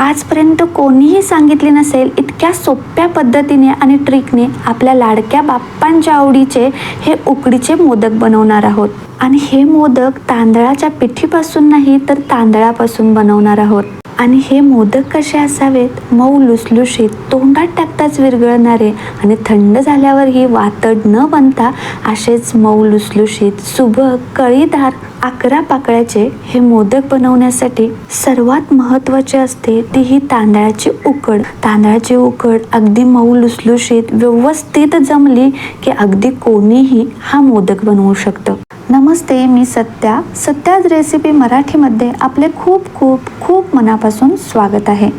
आजपर्यंत कोणीही सांगितले नसेल इतक्या सोप्या पद्धतीने आणि ट्रिकने आपल्या लाडक्या बाप्पांच्या आवडीचे हे उकडीचे मोदक बनवणार आहोत. आणि हे मोदक तांदळाच्या पिठीपासून नाही तर तांदळापासून बनवणार आहोत. आणि हे मोदक कसे असावेत? मऊ लुसलुशीत तोंडात टाकताच विरघळणारे आणि थंड झाल्यावर ही वातड न बनता असेच मऊ लुसलुशीत सुबक कळीदार अकरा पाकळ्याचे हे मोदक बनवण्यासाठी सर्वात महत्त्वाचे असते ती ही तांदळाची उकड. तांदळाची उकड अगदी मऊ लुसलुशीत व्यवस्थित जमली की अगदी कोणीही हा मोदक बनवू शकतं. नमस्ते मी सत्या. सत्याज रेसिपी मराठीमध्ये आपले खूप खूप खूप मनापासून स्वागत आहे.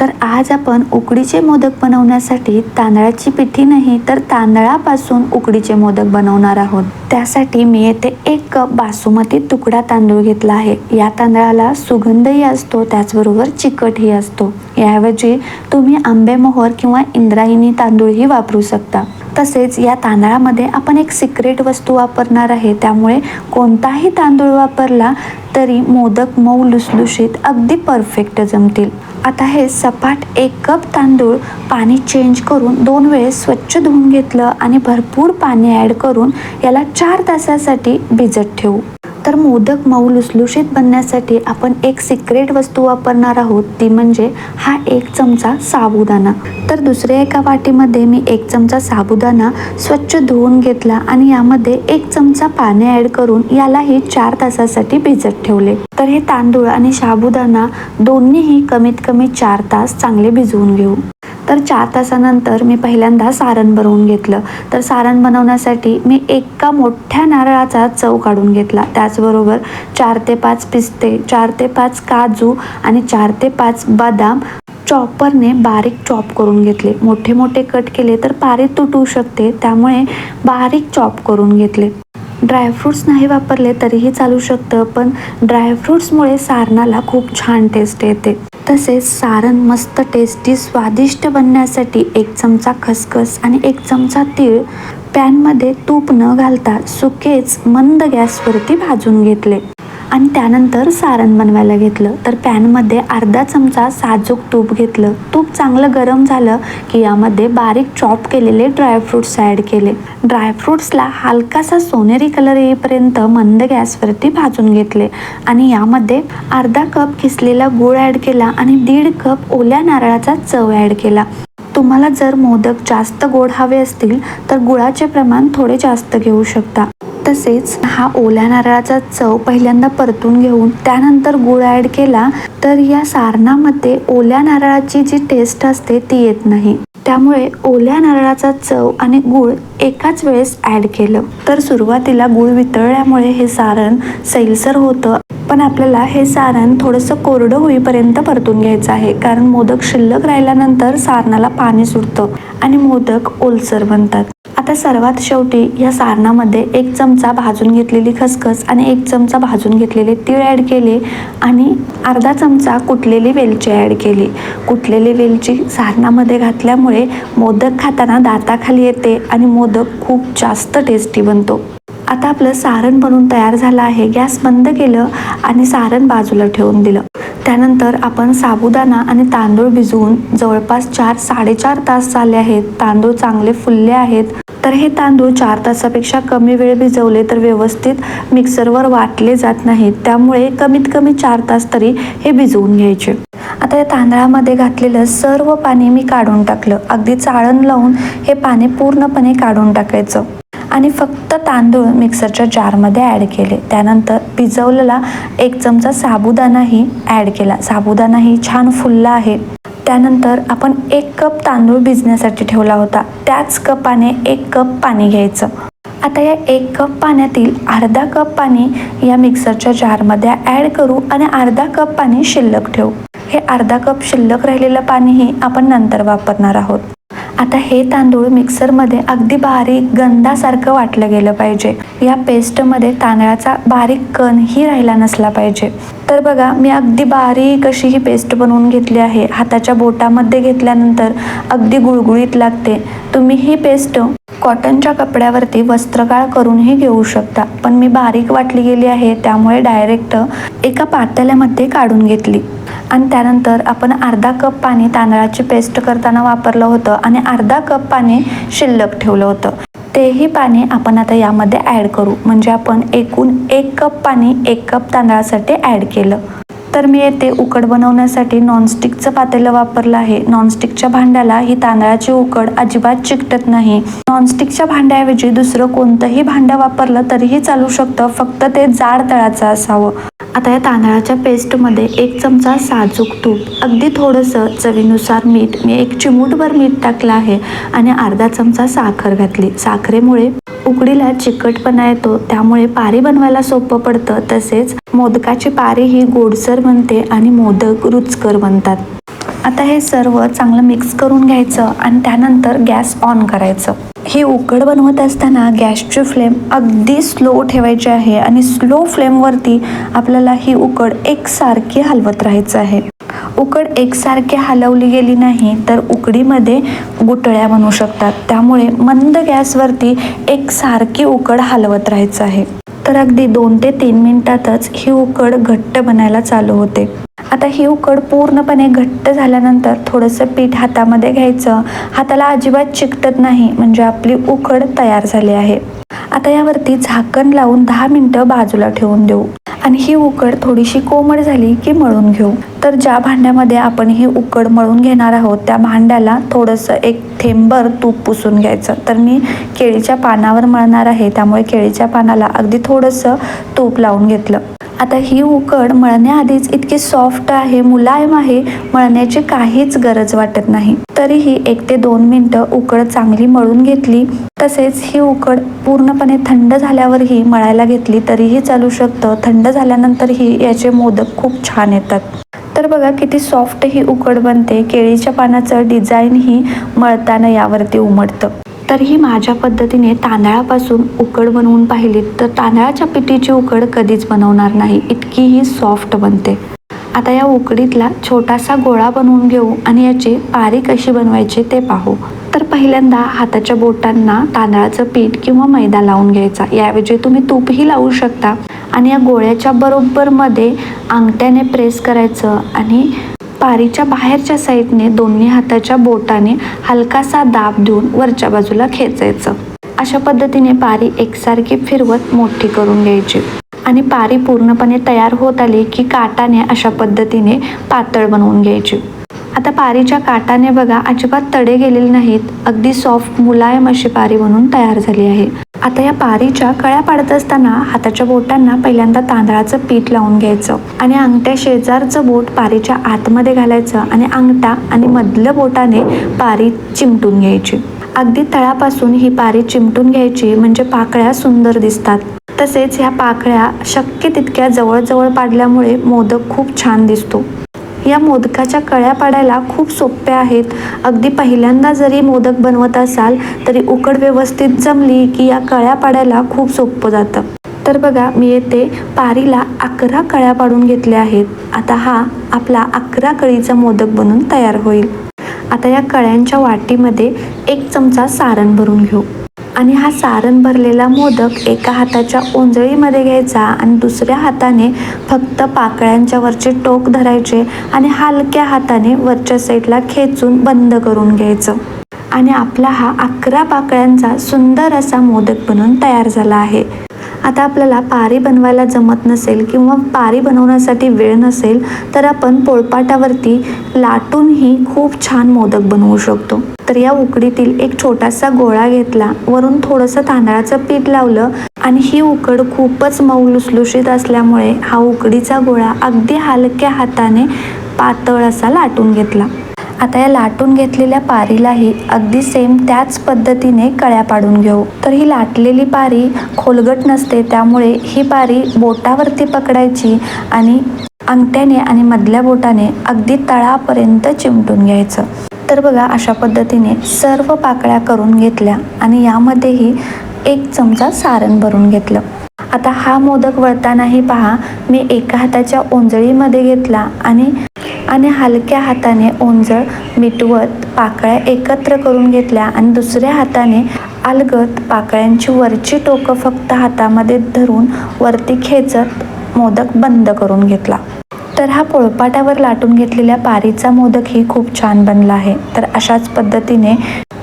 तर आज आपण उकडीचे मोदक बनवण्यासाठी तांदळाची पिठी नाही तर तांदळापासून उकडीचे मोदक बनवणार आहोत. त्यासाठी मी येथे एक कप बासुमती तुकडा तांदूळ घेतला आहे. या तांदळाला सुगंधही असतो त्याचबरोबर चिकटही असतो. याऐवजी तुम्ही आंबेमोहर किंवा इंद्रायणी तांदूळही वापरू शकता. तसेच या तांदळामध्ये आपण एक सिक्रेट वस्तू वापरणार आहे. त्यामुळे कोणताही तांदूळ वापरला तरी मोदक मऊ लुसलुशीत अगदी परफेक्ट जमतील. आता हे सपाट एक कप तांदूळ पाणी चेंज करून दोन वेळेस स्वच्छ धुवून घेतलं आणि भरपूर पाणी ॲड करून याला चार तासासाठी भिजत ठेवू. तर मोदक मऊ लुसलुशीत बनण्यासाठी आपण एक सिक्रेट वस्तू वापरणार आहोत. ती म्हणजे हा एक चमचा साबुदाणा. तर दुसऱ्या एका वाटीमध्ये मी एक चमचा साबुदाणा स्वच्छ धुवून घेतला आणि यामध्ये एक चमचा पाणी ॲड करून यालाही चार तासासाठी भिजत ठेवले. तर हे तांदूळ आणि साबुदाणा दोन्हीही कमीत कमी चार तास चांगले भिजवून घेऊ. तर चार तासानंतर मी पहिल्यांदा सारण बनवून घेतलं. तर सारण बनवण्यासाठी मी एका मोठ्या नारळाचा चव काढून घेतला. त्याचबरोबर चार ते पाच पिस्ते चार ते पाच काजू आणि चार ते पाच बदाम चॉपरने बारीक चॉप करून घेतले. मोठे मोठे कट केले तर पारी तुटू शकते त्यामुळे बारीक चॉप करून घेतले. ड्रायफ्रूट्स नाही वापरले तरीही चालू शकतं पण ड्रायफ्रूट्समुळे सारणाला खूप छान टेस्ट येते. तसेच सारण मस्त टेस्टी स्वादिष्ट बनण्यासाठी एक चमचा खसखस आणि एक चमचा तीळ पॅनमध्ये तूप न घालता सुकेच मंद गॅसवरती भाजून घेतले. आणि त्यानंतर सारण बनवायला घेतलं. तर पॅनमध्ये अर्धा चमचा साजूक तूप घेतलं. तूप चांगलं गरम झालं की यामध्ये बारीक चॉप केलेले ड्रायफ्रूट्स ॲड केले. ड्रायफ्रूट्सला हलकासा सोनेरी कलर येईपर्यंत मंद गॅसवरती भाजून घेतले आणि यामध्ये अर्धा कप किसलेला गूळ ॲड केला आणि दीड कप ओल्या नारळाचा चव ॲड केला. तुम्हाला जर मोदक जास्त गोड हवे असतील तर गुळाचे प्रमाण थोडे जास्त घेऊ शकता. तसेच हा ओल्या नारळाचा चव पहिल्यांदा परतून घेऊन त्यानंतर गुळ ॲड केला तर या सारणामध्ये ओल्या नारळाची जी टेस्ट असते ती येत नाही. त्यामुळे ओल्या नारळाचा चव आणि गूळ एकाच वेळेस ॲड केलं. तर सुरुवातीला गूळ वितळल्यामुळे हे सारण सैलसर होतं पण आपल्याला हे सारण थोडंसं कोरडं होईपर्यंत परतून घ्यायचं आहे कारण मोदक शिल्लक राहिल्यानंतर सारणाला पाणी सुटतं आणि मोदक ओलसर बनतात. आता सर्वात शेवटी या सारणामध्ये एक चमचा भाजून घेतलेली खसखस आणि एक चमचा भाजून घेतलेले तीळ ॲड केले आणि अर्धा चमचा कुटलेली वेलची ॲड केली. कुटलेली वेलची सारणामध्ये घातल्यामुळे मोदक खाताना दाताखाली येते आणि मोदक खूप जास्त टेस्टी बनतो. आता आपलं सारण बनून तयार झालं आहे. गॅस बंद केलं आणि सारण बाजूला ठेवून दिलं. त्यानंतर आपण साबुदाणा आणि तांदूळ भिजवून जवळपास चार साडेचार तास झाले आहेत. तांदूळ चांगले फुलले आहेत. तर हे तांदूळ चार तासापेक्षा कमी वेळ भिजवले तर व्यवस्थित मिक्सरवर वाटले जात नाहीत. त्यामुळे कमीत कमी चार तास तरी हे भिजवून घ्यायचे. आता या तांदळामध्ये घातलेलं सर्व पाणी मी काढून टाकलं. अगदी चाळण लावून हे पाणी पूर्णपणे काढून टाकायचं. आणि फक्त तांदूळ मिक्सरच्या जारमध्ये ॲड केले. त्यानंतर भिजवलेला एक चमचा साबुदाणाही ॲड केला. साबुदाणाही छान फुलला आहे. त्यानंतर आपण एक कप तांदूळ भिजण्यासाठी ठेवला होता. त्याच कपाने एक कप पाणी घ्यायचं. आता या एक कप पाण्यातील अर्धा कप पाणी या मिक्सरच्या जारमध्ये ॲड करू आणि अर्धा कप पाणी शिल्लक ठेवू. हे अर्धा कप शिल्लक राहिलेलं पाणीही आपण नंतर वापरणार आहोत. आता हे तांदूळ मिक्सरमध्ये अगदी बारीक गंधासारखं वाटलं गेलं पाहिजे. या पेस्टमध्ये तांदळाचा बारीक कणही राहिला नसला पाहिजे. तर बघा मी अगदी बारीक अशी ही पेस्ट बनवून घेतली आहे. हाताच्या बोटामध्ये घेतल्यानंतर अगदी गुळगुळीत लागते. तुम्ही ही पेस्ट कॉटनच्या कपड्यावरती वस्त्रगाळ करूनही घेऊ शकता. पण मी बारीक वाटली गेली आहे त्यामुळे डायरेक्ट एका पातेल्यामध्ये काढून घेतली. आणि त्यानंतर आपण अर्धा कप पाणी तांदळाची पेस्ट करताना वापरलं होतं आणि अर्धा कप पाणी शिल्लक ठेवलं होतं. तेही पाणी आपण आता यामध्ये ॲड करू. म्हणजे आपण एकूण एक कप पाणी एक कप तांदळासाठी ॲड केलं. तर मी येथे उकड बनवण्यासाठी नॉनस्टिकचं पातेलं वापरलं आहे. नॉनस्टिकच्या भांड्याला ही तांदळाची उकड अजिबात चिकटत नाही. नॉनस्टिकच्या भांड्याऐवजी दुसरं कोणतंही भांडं वापरलं तरीही चालू शकतं फक्त ते जाड तळाचं असावं. आता या तांदळाच्या पेस्टमध्ये एक चमचा साजूक तूप अगदी थोडंसं चवीनुसार मीठ. मी एक चिमूटभर मीठ टाकलं आहे आणि अर्धा चमचा साखर घातली. साखरेमुळे उकडीला चिकटपणा येतो त्यामुळे पारी बनवायला सोपं पडतं. तसेच मोदकाची पारी ही गोडसर बनते आणि मोदक रुचकर बनतात. आता हे सर्व चांगलं मिक्स करून घ्यायचं आणि त्यानंतर गॅस ऑन करायचं. हे उकड बनवत असताना गॅसची फ्लेम अगदी स्लो ठेवायची आहे आणि स्लो फ्लेमवरती आपल्याला ही उकड एकसारखी हलवत राहायचं आहे. उकड एकसारखी हलवली गेली नाही तर उकडीमध्ये गुटळ्या बनू शकतात. त्यामुळे मंद गॅसवरती एकसारखी उकड हलवत राहायचं आहे. तर अगदी दोन ते तीन मिनिटातच ही उकड घट्ट बनायला चालू होते. आता ही उकड पूर्णपणे घट्ट झाल्यानंतर थोडंसं पीठ हातामध्ये घ्यायचं. हाताला अजिबात चिकटत नाही म्हणजे आपली उकड तयार झाली आहे. आता यावरती झाकण लावून दहा मिनटं बाजूला ठेवून देऊ. आणि ही उकड थोडीशी कोमट झाली की मळून घेऊ. तर ज्या भांड्यामध्ये आपण ही उकड मळून घेणार आहोत त्या भांड्याला थोडंसं एक थेंबर तूप पुसून घ्यायचं. तर मी केळीच्या पानावर मळणार आहे त्यामुळे केळीच्या पानाला अगदी थोडंसं तूप लावून घेतलं. आता ही उकड मळण्याआधीच इतकी सॉफ्ट आहे मुलायम आहे मळण्याची काहीच गरज वाटत नाही. तरीही एक ते दोन मिनटं उकड चांगली मळून घेतली. तसेच ही उकड पूर्णपणे थंड झाल्यावरही मळायला घेतली तरीही चालू शकतं. थंड झाल्यानंतरही याचे मोदक खूप छान येतात. तर बघा किती सॉफ्ट ही उकड बनते. केळीच्या पानाचं डिझाईन ही मळताना यावरती उमटतं. तरीही माझ्या पद्धतीने तांदळापासून उकड बनवून पाहिली तर तांदळाच्या पिठीची उकड कधीच बनवणार नाही इतकी ही सॉफ्ट बनते. आता या उकडीतला छोटासा गोळा बनवून घेऊ आणि याची पारी कशी बनवायची ते पाहू. तर पहिल्यांदा हाताच्या बोटांना तांदळाचं पीठ किंवा मैदा लावून घ्यायचा. याऐवजी तुम्ही तूपही लावू शकता. आणि या गोळ्याच्या बरोबरमध्ये अंगठ्याने प्रेस करायचं आणि पारीच्या बाहेरच्या साईडने दोन्ही हाताच्या बोटाने हलकासा दाब देऊन वरच्या बाजूला खेचायचं. अशा पद्धतीने पारी एकसारखी फिरवत मोठी करून घ्यायची. आणि पारी पूर्णपणे तयार होत आली की काटाने अशा पद्धतीने पातळ बनवून घ्यायची. आता पारीच्या काटाने बघा अजिबात तडे गेलेले नाहीत. अगदी सॉफ्ट मुलायम अशी पारी बनून तयार झाली आहे. आता या पारीच्या कळ्या पाडत असताना हाताच्या बोटांना पहिल्यांदा तांदळाचं पीठ लावून घ्यायचं आणि अंगठ्या शेजारचं बोट पारीच्या आतमध्ये घालायचं आणि अंगठा आणि मधलं बोटाने पारी चिमटून घ्यायची. अगदी तळापासून ही पारी चिमटून घ्यायची म्हणजे पाकळ्या सुंदर दिसतात. तसेच ह्या पाकळ्या शक्य तितक्या जवळजवळ पाडल्यामुळे मोदक खूप छान दिसतो. या मोदकाच्या कळ्या पाडायला खूप सोप्या आहेत. अगदी पहिल्यांदा जरी मोदक बनवत असाल तरी उकड व्यवस्थित जमली की या कळ्या पाडायला खूप सोपं जातं. तर बघा मी येथे पारीला अकरा कळ्या पाडून घेतल्या आहेत. आता हा आपला अकरा कळीचा मोदक बनून तयार होईल. आता या कळ्यांच्या वाटीमध्ये एक चमचा सारण भरून घेऊ. आणि हा सारण भरलेला मोदक एका हाताच्या ओंजळीमध्ये घ्यायचा आणि दुसऱ्या हाताने फक्त पाकळ्यांच्या वरचे टोक धरायचे आणि हलक्या हाताने वरच्या साईडला खेचून बंद करून घ्यायचं. आणि आपला हा अकरा पाकळ्यांचा सुंदर असा मोदक बनून तयार झाला आहे. आता आपल्याला पारी बनवायला जमत नसेल किंवा पारी बनवण्यासाठी वेळ नसेल तर आपण पोळपाटावरती लाटूनही खूप छान मोदक बनवू शकतो. तर या उकडीतील एक छोटासा गोळा घेतला. वरून थोडंसं तांदळाचं पीठ लावलं आणि ही उकड खूपच मऊ लुसलुशीत असल्यामुळे हा उकडीचा गोळा अगदी हलक्या हाताने पातळ असा लाटून घेतला. आता या लाटून घेतलेल्या पारीलाही अगदी सेम त्याच पद्धतीने कळ्या पाडून घेऊ. तर ही लाटलेली पारी खोलगट नसते त्यामुळे ही पारी बोटावरती पकडायची आणि अंगठ्याने आणि मधल्या बोटाने अगदी तळापर्यंत चिमटून घ्यायचं. तर बघा अशा पद्धतीने सर्व पाकळ्या करून घेतल्या आणि यामध्येही एक चमचा सारण भरून घेतलं. आता हा मोदक वळतानाही पहा मी एका हाताच्या ओंजळीमध्ये घेतला आणि आणि हलक्या हाताने ओंजळ मिटवत पाकळ्या एकत्र करून घेतल्या आणि दुसऱ्या हाताने अलगत पाकळ्यांची वरची टोकं फक्त हातामध्ये धरून वरती खेचत मोदक बंद करून घेतला. तर हा पोळपाटावर लाटून घेतलेल्या पारीचा मोदकही खूप छान बनला आहे. तर अशाच पद्धतीने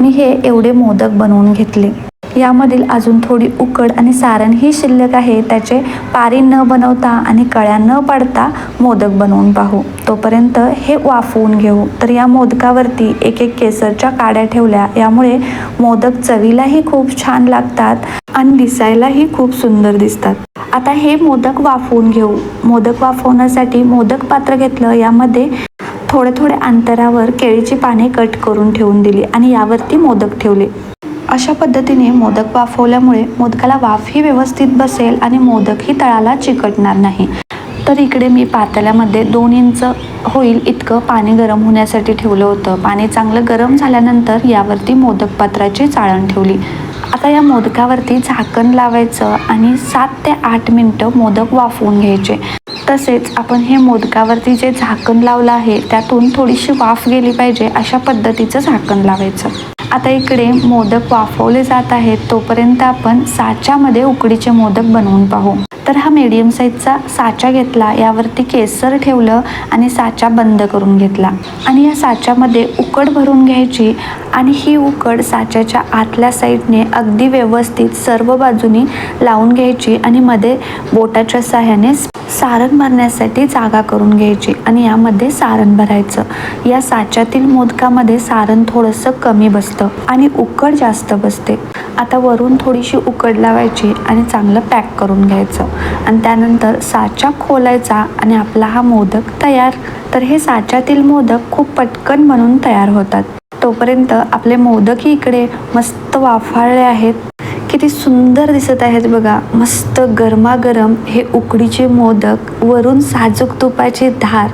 मी हे एवढे मोदक बनवून घेतले. यामधील अजून थोडी उकड आणि सारण ही शिल्लक आहे त्याचे पारी न बनवता आणि कळ्या न पाडता मोदक बनवून पाहू. तोपर्यंत हे वाफवून घेऊ. तर या मोदकावरती एक एक केसरच्या काड्या ठेवल्या. यामुळे मोदक चवीलाही खूप छान लागतात आणि दिसायलाही खूप सुंदर दिसतात. आता हे मोदक वाफवून घेऊ. मोदक वाफवण्यासाठी मोदक पात्र घेतलं. यामध्ये थोड्या थोड्या अंतरावर केळीची पाने कट करून ठेवून दिली आणि यावरती मोदक ठेवले. अशा पद्धतीने मोदक वाफवल्यामुळे मोदकाला वाफही व्यवस्थित बसेल आणि मोदकही तळाला चिकटणार नाही. तर इकडे मी पातेल्यामध्ये दोन इंच होईल इतकं पाणी गरम होण्यासाठी ठेवलं होतं. पाणी चांगलं गरम झाल्यानंतर यावरती मोदक पात्राची चाळण ठेवली. आता या मोदकावरती झाकण लावायचं आणि सात ते आठ मिनटं मोदक वाफवून घ्यायचे. तसेच आपण हे मोदकावरती जे झाकण लावलं आहे त्यातून थोडीशी वाफ गेली पाहिजे अशा पद्धतीचं झाकण लावायचं. आता इकडे मोदक वाफवले जात आहेत तोपर्यंत आपण साच्यामध्ये उकडीचे मोदक बनवून पाहू. तर हा मीडियम साईजचा साचा घेतला यावरती केसर ठेवलं आणि साचा बंद करून घेतला. आणि या साच्यामध्ये उकड भरून घ्यायची आणि ही उकड साच्याच्या आतल्या साईडने अगदी व्यवस्थित सर्व बाजूनी लावून घ्यायची आणि मध्ये बोटाच्या साह्याने सारण भरण्यासाठी जागा करून घ्यायची आणि यामध्ये सारण भरायचं. या साच्यातील मोदकामध्ये सारण थोडंसं कमी बसतं आणि उकड जास्त बसते. आता वरून थोडीशी उकड लावायची आणि चांगलं पॅक करून घ्यायचं. आणि त्यानंतर साचा खोलायचा आणि आपला हा मोदक तयार. तर हे साच्यातील मोदक खूप पटकन बनून तयार होतात. तोपर्यंत आपले मोदकही इकडे मस्त वाफाळले आहेत. किती सुंदर दिसत आहेत बघा. मस्त गरमागरम हे उकडीचे मोदक वरून साजूक तुपाची धार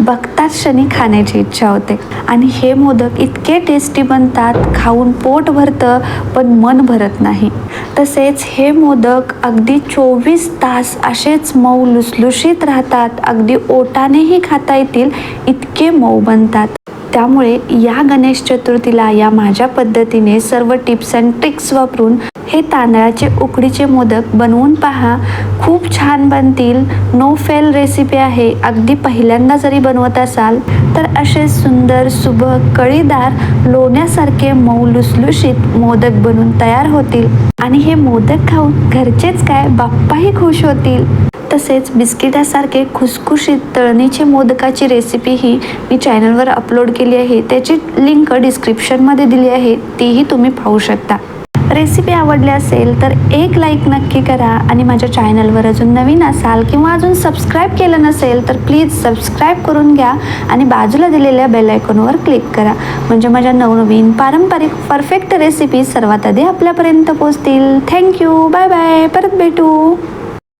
बघताच क्षणी खाण्याची इच्छा होते. आणि हे मोदक इतके टेस्टी बनतात खाऊन पोट भरतं पण मन भरत नाही. तसेच हे मोदक अगदी चोवीस तास असेच मऊ लुसलुशीत राहतात अगदी ओटानेही खाता येतील इतके मऊ बनतात. त्यामुळे या गणेश चतुर्थीला या माझ्या पद्धतीने सर्व टिप्स अँड ट्रिक्स वापरून हे तांदळाचे उकडीचे मोदक बनवून पहा. खूप छान बनतील. नो फेल रेसिपी आहे. अगदी पहिल्यांदा जरी बनवत असाल तर असे सुंदर सुबक कळीदार लोण्यासारखे मऊ लुसलुशीत मोदक बनून तयार होतील. आणि हे मोदक खाऊन घरचेच काय बाप्पाही खुश होतील. तसेच बिस्किटासारखे खुसखुशीत तळणीचे मोदकाची रेसिपीही मी चॅनलवर अपलोड केली आहे. त्याची लिंक डिस्क्रिप्शनमध्ये दिली आहे. तीही तुम्ही पाहू शकता. रेसिपी आवडली असेल तर एक लाईक नक्की करा आणि माझ्या चॅनलवर अजून नवीन असाल किंवा अजून सबस्क्राईब केलं नसेल तर प्लीज सबस्क्राईब करून घ्या आणि बाजूला दिलेल्या बेल आयकॉनवर क्लिक करा. म्हणजे माझ्या नवनवीन पारंपरिक परफेक्ट रेसिपी सर्वात आधी आपल्यापर्यंत पोहोचतील. थँक्यू बाय बाय परत भेटू.